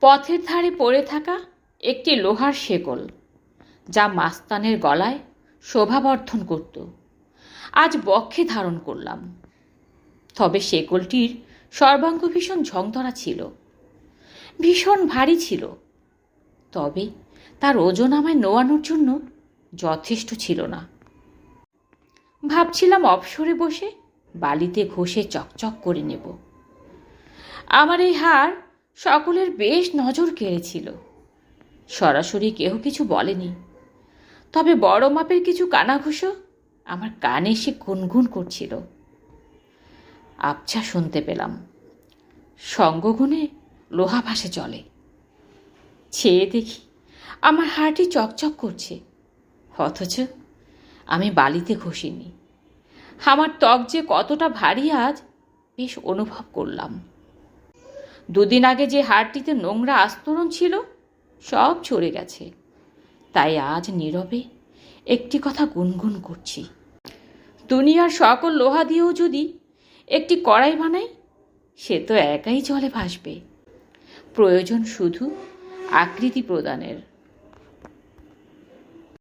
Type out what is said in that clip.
পথের ধারে পড়ে থাকা একটি লোহার শেকল, যা মাস্তানের গলায় শোভাবর্ধন করত। আজ বক্ষে ধারণ করলাম। তবে শেকলটির সর্বাঙ্গ ভীষণ ঝংধরা ছিল। ভীষণ ভারী ছিল। তবে তার ওজন আমায় নোয়ানোর জন্য যথেষ্ট ছিল না। ভাবছিলাম অবসরে বসে বালিতে ঘষে চকচক করে নেব। আমার এই হার সকলের বেশ নজর কেড়েছিল। সরাসরি কেহ কিছু বলেনি। তবে বড় মাপের কিছু কানাঘুষো আমার কানে সে গুনগুন করছিল। আবছা শুনতে পেলাম। সঙ্গগুণে লোহা ভাসে চলে। ছেয়ে দেখি আমার হাড়টি চকচক করছে। অথচ আমি বালিতে ঘষিনি। আমার ত্বক যে কতটা ভারী আজ, বেশ অনুভব করলাম। দুদিন আগে যে হাড়টিতে নোংরা আস্তরণ ছিল, সব ছড়ে গেছে। তাই আজ নীরবে একটি কথা গুনগুন করছি। দুনিয়ার সকল লোহা দিয়েও যদি একটি কড়াই বানাই, সে তো একাই জলে ভাসবে। প্রয়োজন শুধু আকৃতি প্রদানের।